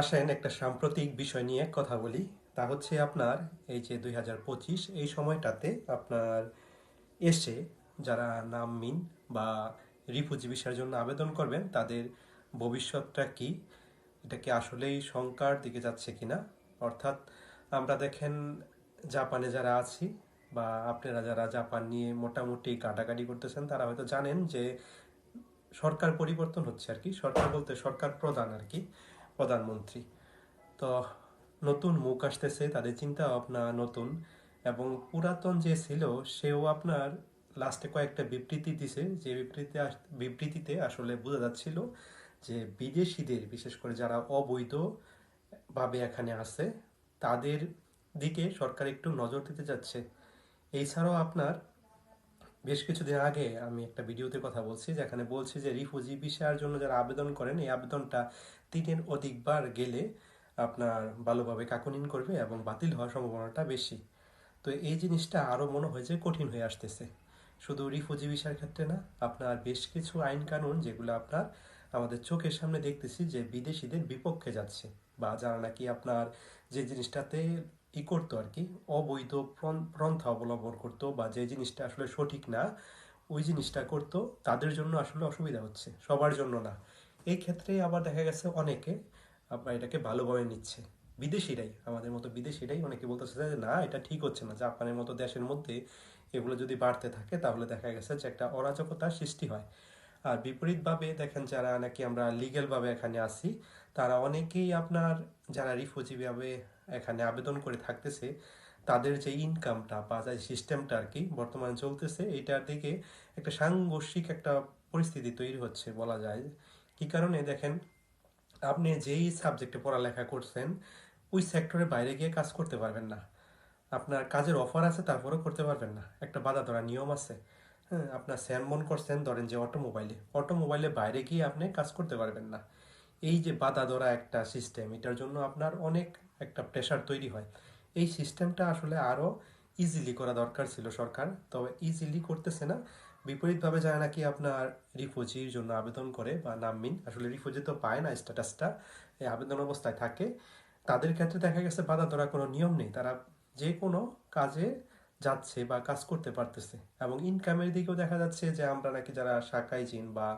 আসেন একটা সাম্প্রতিক বিষয় নিয়ে কথা বলি, তা হচ্ছে আপনার এই যে দুই হাজার পঁচিশ, এই সময়টাতে আপনার এসে যারা নামমিন বা রিফিউজি ভিসার জন্য আবেদন করবেন, তাদের ভবিষ্যৎটা কি? এটা কি আসলেই শঙ্কার দিকে যাচ্ছে কিনা? অর্থাৎ আমরা দেখেন জাপানে যারা আছি বা আপনারা যারা জাপান নিয়ে মোটামুটি কাটাকাটি করতেছেন, তারা হয়তো জানেন যে সরকার পরিবর্তন হচ্ছে আর কি। সরকার বলতে সরকার প্রধান আর কি। প্রধানমন্ত্রী। তো নতুন মুখ আসতেছে, তাদের চিন্তা ভাবনা নতুন এবং পুরাতন যে ছিল, সেও আপনার লাস্টে কয়েকটা বিবৃতি দিছে। যে বিবৃতি বিবৃতিতে আসলে বোঝা যাচ্ছিল যে বিদেশিদের, বিশেষ করে যারা অবৈধ ভাবে এখানে আছে, তাদের দিকে সরকার একটু নজর দিতে যাচ্ছে। এছাড়াও আপনার বেশ কিছুদিন আগে আমি একটা ভিডিওতে কথা বলছি, যেখানে বলছি যে রিফিউজি ভিসার জন্য যারা আবেদন করেন, এই আবেদনটা তিনের অধিকবার গেলে আপনার ভালোভাবে কাকুনিন করবে এবং বাতিল হওয়ার সম্ভাবনাটা বেশি। তো এই জিনিসটা আরও মনে হয় যে কঠিন হয়ে আসতেছে। শুধু রিফিউজি ভিসার ক্ষেত্রে না, আপনার বেশ কিছু আইন কানুন যেগুলো আপনার আমাদের চোখের সামনে দেখতেছি যে বিদেশিদের বিপক্ষে যাচ্ছে, বা যারা নাকি আপনার যে জিনিসটাতে ই করতো আর কি, অবৈধ প্রন- প্রন্থা অবলম্বন করতো বা যে জিনিসটা আসলে সঠিক না, ওই জিনিসটা করতো, তাদের জন্য আসলে অসুবিধা হচ্ছে, সবার জন্য না। এই ক্ষেত্রে আবার দেখা গেছে অনেকে আপনার এটাকে ভালোভাবে নিচ্ছে। বিদেশিরাই, আমাদের মতো বিদেশিরাই অনেকে বলতেছে যে, না, এটা ঠিক হচ্ছে না, জাপানের মতো দেশের মধ্যে এগুলো যদি বাড়তে থাকে, তাহলে দেখা গেছে যে একটা অরাজকতার সৃষ্টি হয়। আর বিপরীতভাবে দেখেন যারা নাকি আমরা লিগেলভাবে এখানে আসি তারা অনেকেই আপনার যারা রিফিউজি ভাবে এখানে আবেদন করে থাকতেছে, তাদের যে ইনকামটা বা যে সিস্টেমটা আর কি বর্তমানে চলতেছে এটার দিকে একটা সাংঘর্ষিক একটা পরিস্থিতি তৈরি হচ্ছে বলা যায়। কি কারণে? দেখেন, আপনি যেই সাবজেক্টে পড়ালেখা করছেন, ওই সেক্টরের বাইরে গিয়ে কাজ করতে পারবেন না। আপনার কাজের অফার আছে, তারপরেও করতে পারবেন না। একটা বাধা ধরা নিয়ম আছে। হ্যাঁ আপনার স্যামন করছেন ধরেন যে অটোমোবাইলে। অটোমোবাইলে বাইরে গিয়ে আপনি কাজ করতে পারবেন না। এই যে বাধা ধরা একটা সিস্টেম এটার জন্য আপনার অনেক একটা প্রেশার তৈরি হয়। এই সিস্টেমটা আসলে আরও ইজিলি করা দরকার ছিল সরকার, তবে ইজিলি করতেছে না। বিপরীতভাবে যায় নাকি আপনার রিফিউজির জন্য আবেদন করে বা নামমিন আসলে রিফিউজি তো পায় না স্ট্যাটাসটা এই আবেদন অবস্থায় থাকে। তাদের ক্ষেত্রে দেখা গেছে বাধা ধরা কোনো নিয়ম নেই। তারা যে কোনো কাজে যাচ্ছে বা কাজ করতে পারতেছে। এবং ইনকামের দিকেও দেখা যাচ্ছে যে আমরা নাকি যারা শাখায় চিন বা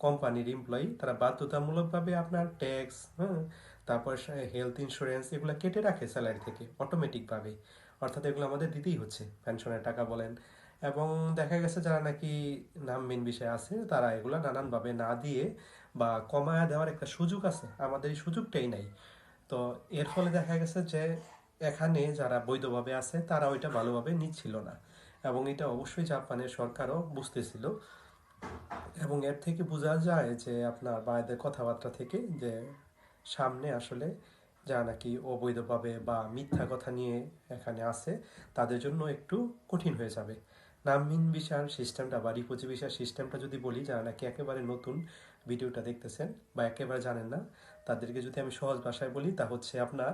কোম্পানির এমপ্লয়ি তারা বাধ্যতামূলকভাবে আপনার ট্যাক্স হ্যাঁ তারপর হেলথ ইন্স্যুরেন্স এগুলো কেটে রাখে স্যালারি থেকে অটোমেটিকভাবে অর্থাৎ এগুলো আমাদের দিতেই হচ্ছে পেনশনের টাকা বলেন। এবং দেখা গেছে যারা নাকি নামবিন বিষয় আছে, তারা এগুলো নানানভাবে না দিয়ে বা কমায়া দেওয়ার একটা সুযোগ আছে। আমাদের এই সুযোগটাই নাই। তো এর ফলে দেখা গেছে যে এখানে যারা বৈধভাবে আছে, তারা ওইটা ভালোভাবে নিচ্ছিল না। এবং এটা অবশ্যই জাপানের সরকারও বুঝতেছিল। এবং এর থেকে বোঝা যায় যে আপনার বাইরের কথাবার্তা থেকে যে সামনে আসলে যারা নাকি অবৈধভাবে বা মিথ্যা কথা নিয়ে এখানে আসে তাদের জন্য একটু কঠিন হয়ে যাবে। নামহীন ভিসার সিস্টেমটা বা রিফিউজি ভিসার সিস্টেমটা যদি বলি, যারা নাকি একেবারে নতুন ভিডিওটা দেখতেছেন বা একেবারে জানেন না, তাদেরকে যদি আমি সহজ ভাষায় বলি, তা হচ্ছে আপনার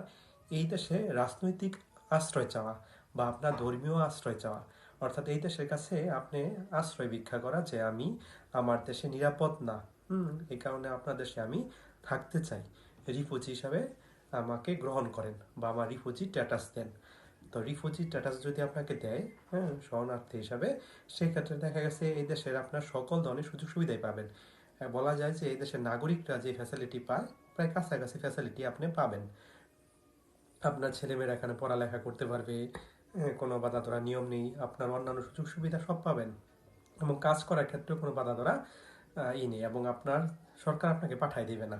এই দেশে রাজনৈতিক আশ্রয় চাওয়া বা আপনার ধর্মীয় আশ্রয় চাওয়া। অর্থাৎ এই দেশের কাছে আপনি আশ্রয় ভিক্ষা করা যে আমি আমার দেশে নিরাপদ না। হুম এই কারণে আপনার দেশে আমি থাকতে চাই। রিফিউজি হিসাবে আমাকে গ্রহণ করেন বা আমার রিফিউজি স্ট্যাটাস দেন। তো রিফিউজি স্ট্যাটাস যদি আপনাকে দেয় হ্যাঁ শরণার্থী হিসাবে, সেক্ষেত্রে দেখা গেছে এই দেশের আপনার সকল ধরনের সুযোগ সুবিধাই পাবেন। বলা যায় যে এই দেশের নাগরিকরা যে ফ্যাসিলিটি পায়, প্রায় কাছাকাছি ফ্যাসিলিটি আপনি পাবেন। আপনার ছেলেমেয়েরা এখানে পড়ালেখা করতে পারবে কোনো বাধা ধরা নিয়ম নেই, আপনার অন্যান্য সুযোগ সুবিধা সব পাবেন এবং কাজ করার ক্ষেত্রেও কোনো বাধা ধরা ই নেই এবং আপনার সরকার আপনাকে পাঠাই দেবে না।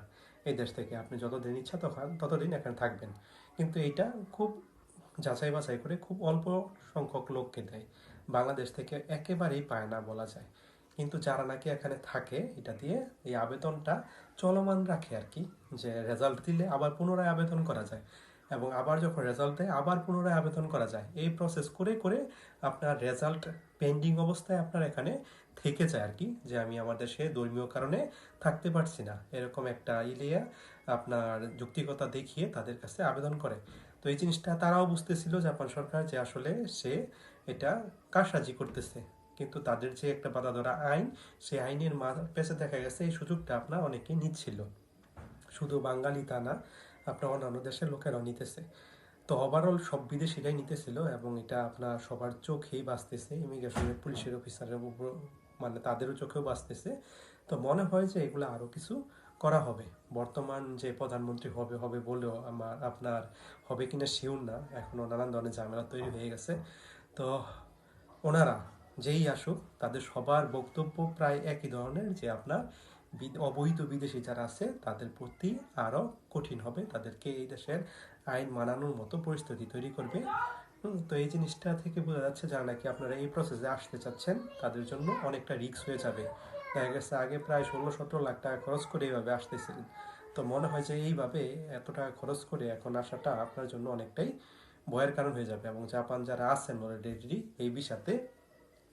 এই দেশ থেকে আপনি যতদিন ইচ্ছা তখন, ততদিন এখানে থাকবেন। কিন্তু এইটা খুব যাচাই বাছাই করে খুব অল্প সংখ্যক লোককে দেয়। বাংলাদেশ থেকে একেবারেই পায় না বলা যায়। কিন্তু যারা নাকি এখানে থাকে, এটা দিয়ে এই আবেদনটা চলমান রাখে আর কি, যে রেজাল্ট দিলে আবার পুনরায় আবেদন করা যায়। এবং আবার যখন রেজাল্ট দেয় আবার পুনরায় আবেদন করা যায়, এই প্রসেস করে করে আপনার রেজাল্ট পেন্ডিং অবস্থায় আপনার এখানে থেকে যায় আর কি, যে আমি আমার দেশে ধর্মীয় কারণে থাকতে পারছি না। এরকম একটা ইলিয়া আপনার যুক্তিকতা দেখিয়ে তাদের কাছে আবেদন করে। তো এই জিনিসটা তারাও বুঝতেছিল জাপান সরকার যে আসলে সে এটা কারসাজি করতেছে। কিন্তু তাদের যে একটা বাধা ধরা আইন, সেই আইনের মা- পেছে দেখা গেছে এই সুযোগটা আপনার অনেকে নিচ্ছিল। শুধু বাঙালি তা না আপনার অন্যান্য দেশের লোকেরাও নিতেছে। তো ওভারঅল সব বিদেশিরাই নিতেছিল এবং এটা আপনার সবার চোখেই বাঁচতেছে। ইমিগ্রেশনের পুলিশের অফিসারের উপর মানে তাদেরও চোখেও বাঁচতেছে। তো মনে হয় যে এগুলো আরও কিছু করা হবে। বর্তমান যে প্রধানমন্ত্রী হবে হবে বলেও আমার, আপনার হবে কিনা শিওর না। এখনও নানান ধরনের ঝামেলা তৈরি হয়ে গেছে। তো ওনারা যেই আসুক, তাদের সবার বক্তব্য প্রায় একই ধরনের যে আপনার অবৈধ বিদেশি যারা আছে, তাদের প্রতি আরও কঠিন হবে। তাদেরকে এই দেশের আইন মানানোর মতো পরিস্থিতি তৈরি করবে। তো এই জিনিসটা থেকে বোঝা যাচ্ছে যারা নাকি আপনারা এই প্রসেসে আসতে চাচ্ছেন, তাদের জন্য অনেকটা রিস্ক হয়ে যাবে। দেখা গেছে আগে প্রায় ষোলো সতেরো লাখ টাকা খরচ করে এইভাবে আসতেছিলেন তো মনে হয় যে এইভাবে এত টাকা খরচ করে এখন আসাটা আপনার জন্য অনেকটাই ভয়ের কারণ হয়ে যাবে। এবং জাপান যারা আছেন অলরেডি এই বিষাতে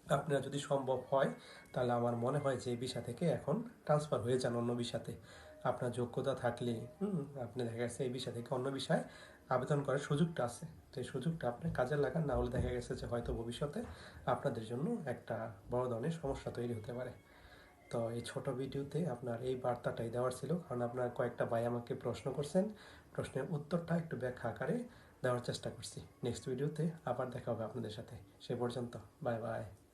আপনার যদি সম্ভব হয়, তাহলে আমার মনে হয় যে বিষা থেকে এখন ট্রান্সফার হয়ে যান অন্য বিষাতে আপনার যোগ্যতা থাকলে আপনি দেখা গেছে এই বিষয় থেকে অন্য বিষয়ে আবেদন করার সুযোগটা আছে। তো এই সুযোগটা আপনি কাজে লাগান, না হলে দেখা গেছে যে হয়তো ভবিষ্যতে আপনাদের জন্য একটা বড় ধরনের সমস্যা তৈরি হতে পারে। তো এই ছোট ভিডিওতে আপনার এই বার্তাটাই দেওয়ার ছিল, কারণ আপনার কয়েকটা ভাই আমাকে প্রশ্ন করছেন। প্রশ্নের উত্তরটা একটু ব্যাখ্যা আকারে দেওয়ার চেষ্টা করছি। নেক্সট ভিডিওতে আবার দেখা হবে আপনাদের সাথে। সে পর্যন্ত বাই বাই